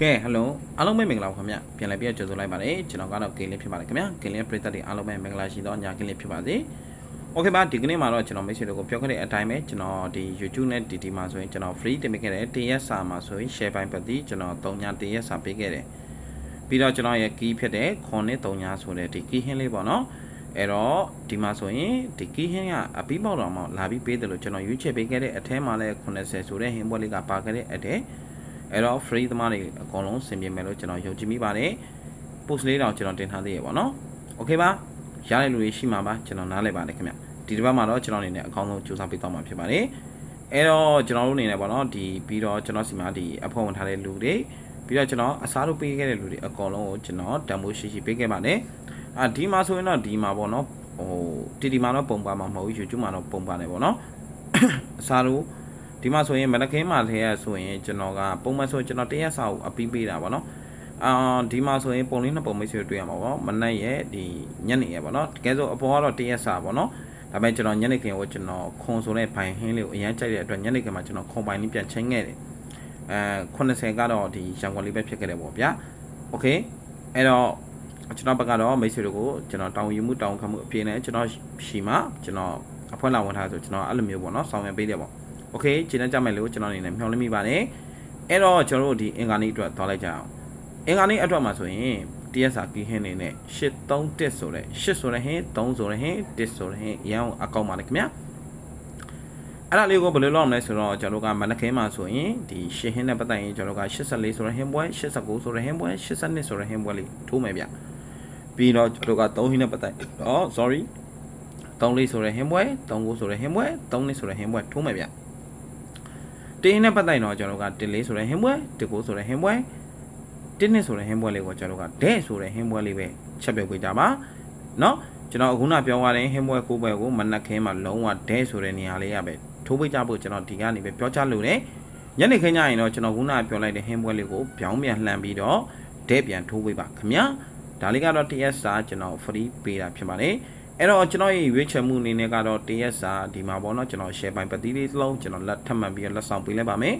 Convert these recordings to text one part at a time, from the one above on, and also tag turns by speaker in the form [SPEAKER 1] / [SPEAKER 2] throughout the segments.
[SPEAKER 1] ကဲဟယ်လိုအားလုံးပဲမင်္ဂလာပါခင်ဗျပြန်လည်ပြည့်ကြိုဆိုလိုက်ပါတယ်ကျွန်တော်ကတော့ဂိမ်းလေးဖြစ်ပါတယ်ခင်ဗျဂိမ်းလေးပရိသတ်တွေအားလုံးပဲမင်္ဂလာရှိသောညဂိမ်းလေးဖြစ်ပါစေโอเคပါဒီကနေ့မှာတော့ကျွန်တော်မိတ်ဆွေတို့ကိုပြောခဲ့တဲ့အတိုင်းပဲကျွန်တော်ဒီ YouTube နဲ့ DD မှာဆိုရင်ကျွန်တော် free တင်ပေးခဲ့တဲ့တရက်စာမှာဆိုရင် share ပိုင်းပတ်ပြီးကျွန်တော်3ညတရက်စာပေးခဲ့တယ်ပြီးတော့ကျွန်တော်ရဲ့ key ဖြစ်တဲ့ခွန်နဲ့3ညဆိုတဲ့ဒီ key ဟင်းလေးပေါ့နော်အဲ့တော့ဒီမှာဆိုရင်ဒီ key ဟင်းကအပြီးပေါက်တော့မှလာပြီးပေးတယ်လို့ကျွန်တော်ရွေးချယ်ပေးခဲ့တဲ့အထဲမှာလည်း80ဆိုတဲ့ဟင်းပွဲလေးကပါခဲ့တဲ့အတဲ့ အဲ့တော့ free သမားတွေအကုန်လုံးဆင်ပြေမယ်လို့ကျွန်တော်ယုံကြည်မိပါတယ် post လေးတောင်ကျွန်တော်တင်ထားသေးရပါတော့ okay ပါရတဲ့လူတွေရှိမှာပါကျွန်တော်နားလည်ပါတယ်ခင်ဗျဒီတစ်ပတ်မှာတော့ကျွန်တော်အနေနဲ့အကောင်းဆုံးစူးစမ်းပေးသွားမှာဖြစ်ပါတယ်အဲ့တော့ကျွန်တော်တို့အနေနဲ့ပေါ့နော်ဒီပြီးတော့ကျွန်တော်စီမှာဒီအဖို့ဝင်ထားတဲ့လူတွေပြီးတော့ကျွန်တော်အစားလုပ်ပေးခဲ့တဲ့လူတွေအကုန်လုံးကိုကျွန်တော်တန်ဖိုးရှိရှိပေးခဲ့ပါတယ်အာဒီမှာဆိုရင်တော့ဒီမှာပေါ့နော်ဟိုတီတီမှာတော့ပုံပါမှာမဟုတ်ဘူး YouTube မှာတော့ပုံပါတယ်ပေါ့နော်အစားလို့ ဒီမှာဆိုရင်မနက်ခင်းမှာထဲရဆိုရင်ကျွန်တော်ကပုံမှန်ဆိုကျွန်တော်တရက်စာကိုအပီးပေးတာပေါ့နော်အာဒီမှာဆိုရင်ပုံလေးနှစ်ပုံမိတ်ဆွေတွေ့ရမှာပေါ့မနက်ရဲ့ဒီညနေရဲ့ပေါ့နော်တကယ်ဆိုအပေါ်ကတော့တရက်စာပေါ့နော်ဒါပေမဲ့ကျွန်တော်ညနေခင်းကိုကျွန်တော်ခွန်ဆိုတဲ့ဘိုင်ဟင်းလေးကိုအရန်ကြိုက်တဲ့အတွက်ညနေခင်းမှာကျွန်တော်ခွန်ပိုင်လေးပြန်ချင်းခဲ့တယ်အဲ80ကတော့ဒီရန်ကုန်လေးပဲဖြစ်ခဲ့တယ်ပေါ့ဗျာโอเคအဲ့တော့ကျွန်တော်ဘက်ကတော့မိတ်ဆွေတို့ကိုကျွန်တော်တောင်းယူမှုတောင်းခံမှုအပြည့်နဲ့ကျွန်တော်ရှီမှာကျွန်တော်အဖွဲလာဝင်ထားဆိုကျွန်တော်အဲ့လိုမျိုးပေါ့နော်ဆောင်ရွက်ပေးတယ်ပေါ့ โอเคကျင်းကြမယ်လို့ကျွန်တော်အနေနဲ့မျှော်လင့်မိပါတယ်အဲ့တော့ကျွန်တော်တို့ဒီအင်္ဂါနေ့အတွက်သွားလိုက်ကြအောင်အင်္ဂါနေ့အတွက်မှာဆိုရင်တရက်စာကီးဟင်းနေနဲ့831ဆိုတဲ့8ဆိုတဲ့ဟင်း3ဆိုတဲ့ဟင်း1ဆိုတဲ့ဟင်းရအောင်အကောင့်ပါလေခင်ဗျာအဲ့ဒါလေးကိုဘယ်လိုလုပ်အောင်လဲဆိုတော့ကျွန်တော်တို့ကမနက်ခင်းမှာဆိုရင်ဒီရှင်းဟင်းနဲ့ပတ်သက်ရင်ကျွန်တော်တို့က84ဆိုတဲ့ဟင်းပွဲ89ဆိုတဲ့ဟင်းပွဲ82ဆိုတဲ့ဟင်းပွဲလေးထိုးမယ်ဗျပြီးတော့ကျွန်တော်တို့က3ဟင်းနဲ့ပတ်သက်တော့ sorry 3လေးဆိုတဲ့ဟင်းပွဲ3ကိုဆိုတဲ့ဟင်းပွဲ3လေးဆိုတဲ့ဟင်းပွဲထိုးမယ်ဗျ တင်းနဲ့ပတ်သက်တော့ကျွန်တော်တို့က1လေးဆိုတဲ့ဟင်းပွဲ1ကိုဆိုတဲ့ဟင်းပွဲ1နှစ်ဆိုတဲ့ဟင်းပွဲလေးကိုကျွန်တော်တို့ကဒဲဆိုတဲ့ဟင်းပွဲလေးပဲချက်ပြုတ်ပေးကြပါเนาะကျွန်တော်အခုနပြောသွားတဲ့ဟင်းပွဲကိုပွဲကိုမနက်ခင်းမှာလုံးဝဒဲဆိုတဲ့နေရာလေးရပဲထိုးပေးကြဖို့ကျွန်တော်ဒီကနေပဲပြောချလို့တယ်ညနေခင်းညရင်တော့ကျွန်တော်ခုနပြောလိုက်တဲ့ဟင်းပွဲလေးကိုပြောင်းပြန်လှန်ပြီးတော့ဒဲပြန်ထိုးပေးပါခင်ဗျာဒါလေးကတော့ TS စာကျွန်တော် free ပေးတာဖြစ်ပါတယ် အဲ့တော့ကျွန်တော်ရဲ့ရွေးချယ်မှုအနေနဲ့ကတော့တရက်စာဒီမှာပေါ့နော်ကျွန်တော် share ပိုင်းပတိလေးတစ်လုံးကျွန်တော်လက်ထပ်မှတ်ပြီးလက်ဆောင်ပေးလိုက်ပါမယ်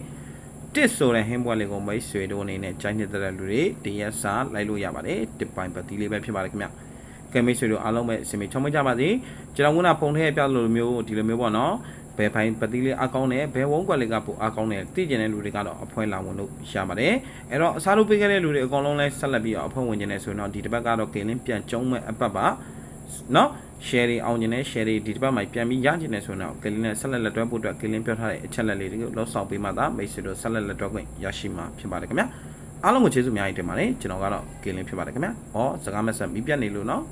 [SPEAKER 1] တစ်ဆိုတဲ့ဟင်းပွဲလေးကိုမိတ်ဆွေတို့အနေနဲ့ကြိုင်းနေတဲ့လူတွေတရက်စာလိုက်လို့ရပါတယ်တစ်ပိုင်းပတိလေးပဲဖြစ်ပါတယ်ခင်ဗျကဲမိတ်ဆွေတို့အားလုံးပဲအစီအမံချုံမကြပါစေကျွန်တော်ကပုံထဲပြလို့မျိုးဒီလိုမျိုးပေါ့နော်ဘယ်ပိုင်းပတိလေးအကောင်းနဲ့ဘယ်ဝုန်းကွက်လေးကပိုအကောင်းနဲ့သိကျင်တဲ့လူတွေကတော့အဖွဲလာဝင်လို့ရပါတယ်အဲ့တော့အစားလုပ်ပေးခဲ့တဲ့လူတွေအကုန်လုံးလဲဆက်လက်ပြီးတော့အဖွဲဝင်နေတယ်ဆိုရင်တော့ဒီတစ်ပတ်ကတော့ကင်းလင်းပြန်ကျုံးမဲ့အပတ်ပါ နော် share တွေအောင်ကျင်တဲ့ share တွေဒီတစ်ပတ်မှာပြန်ပြီးရကျင်နေဆိုတော့ကလင်းနဲ့ဆက်လက်လက်တွဲဖို့အတွက်ကလင်းပြောထားတဲ့အချက်လက်လေးတွေကိုလောက်ဆောင်ပေးမှသာမိတ်ဆွေတို့ဆက်လက်လက်တွဲခွင့်ရရှိမှာဖြစ်ပါတယ်ခင်ဗျာအားလုံးကိုကျေးဇူးအများကြီးတင်ပါတယ်ကျွန်တော်ကတော့ကလင်းဖြစ်ပါတယ်ခင်ဗျာဟောစကားမဆက်မိပြတ်နေလို့နော်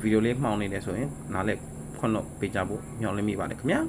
[SPEAKER 1] ဗီဒီယိုလေးမှောင်နေတယ်ဆိုရင်နားလက်ခွင့်လို့ပေးကြဖို့ညှော်လင့်မိပါတယ်ခင်ဗျာ